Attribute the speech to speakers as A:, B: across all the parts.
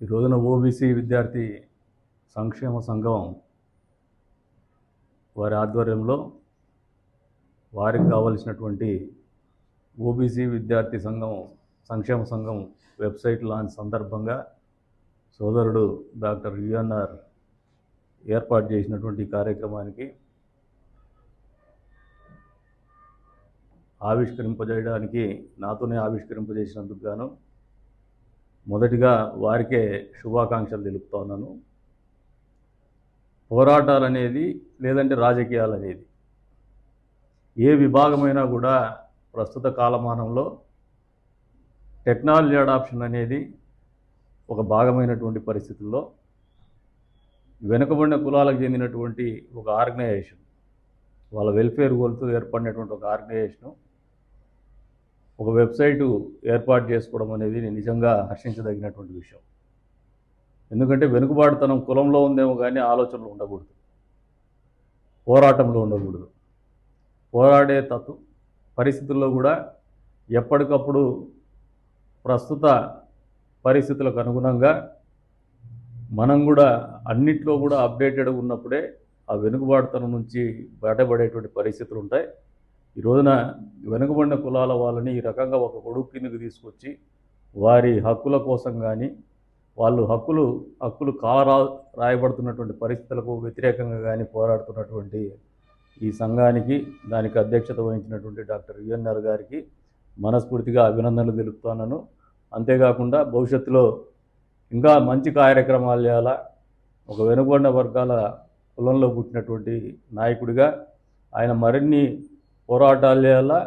A: ఈ రోజున ఓబీసీ విద్యార్థి సంక్షేమ సంఘం వారి ఆధ్వర్యంలో వారికి కావలసినటువంటి ఓబీసీ విద్యార్థి సంఘం సంక్షేమ సంఘం వెబ్సైట్ లాంచ్ సందర్భంగా సోదరుడు డాక్టర్ యుఎన్ఆర్ ఏర్పాటు చేసినటువంటి కార్యక్రమానికి ఆవిష్కరింపజేయడానికి నాతోనే ఆవిష్కరింపజేసినందుకు గాను మొదటిగా వారికే శుభాకాంక్షలు తెలుపుతా ఉన్నాను. పోరాటాలు అనేది లేదంటే రాజకీయాలు అనేది ఏ విభాగమైనా కూడా ప్రస్తుత కాలమానంలో టెక్నాలజీ అడాప్షన్ అనేది ఒక భాగమైనటువంటి పరిస్థితుల్లో వెనుకబడిన కులాలకు చెందినటువంటి ఒక ఆర్గనైజేషన్ వాళ్ళ వెల్ఫేర్ గోల్తో ఏర్పడినటువంటి ఒక ఆర్గనైజేషను ఒక వెబ్సైటు ఏర్పాటు చేసుకోవడం అనేది నిజంగా హర్షించదగినటువంటి విషయం. ఎందుకంటే వెనుకబాటుతనం కులంలో ఉందేమో కానీ ఆలోచనలు ఉండకూడదు. పోరాటంలో ఉండకూడదు. పోరాడే తత్వ పరిస్థితుల్లో కూడా ఎప్పటికప్పుడు ప్రస్తుత పరిస్థితులకు అనుగుణంగా మనం కూడా అన్నిట్లో కూడా అప్డేటెడ్ ఉన్నప్పుడే ఆ వెనుకబాటుతనం నుంచి బయటపడేటువంటి పరిస్థితులు ఉంటాయి ఈ రోజున వెనుకబడిన కులాల వాళ్ళని ఈ రకంగా ఒక కొడుకు కిందకి తీసుకొచ్చి వారి హక్కుల కోసం కానీ వాళ్ళు హక్కులు హక్కులు కాలరా రాయబడుతున్నటువంటి పరిస్థితులకు వ్యతిరేకంగా కానీ పోరాడుతున్నటువంటి ఈ సంఘానికి దానికి అధ్యక్షత వహించినటువంటి డాక్టర్ యుఎన్ఆర్ గారికి మనస్ఫూర్తిగా అభినందనలు తెలుపుతున్నాను. అంతేకాకుండా భవిష్యత్తులో ఇంకా మంచి కార్యక్రమాలు చేయాల ఒక వెనుకబడిన వర్గాల కులంలో పుట్టినటువంటి నాయకుడిగా ఆయన మరిన్ని పోరాటాలు చేయాలా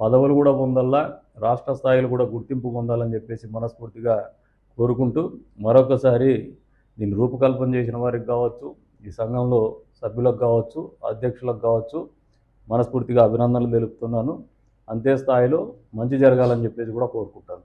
A: పదవులు కూడా పొందాలా రాష్ట్ర స్థాయిలో కూడా గుర్తింపు పొందాలని చెప్పేసి మనస్ఫూర్తిగా కోరుకుంటూ మరొకసారి దీన్ని రూపకల్పన చేసిన వారికి కావచ్చు ఈ సంఘంలో సభ్యులకు కావచ్చు అధ్యక్షులకు కావచ్చు మనస్ఫూర్తిగా అభినందనలు తెలుపుతున్నాను. అంతే స్థాయిలో మంచి జరగాలని చెప్పేసి కూడా కోరుకుంటాను.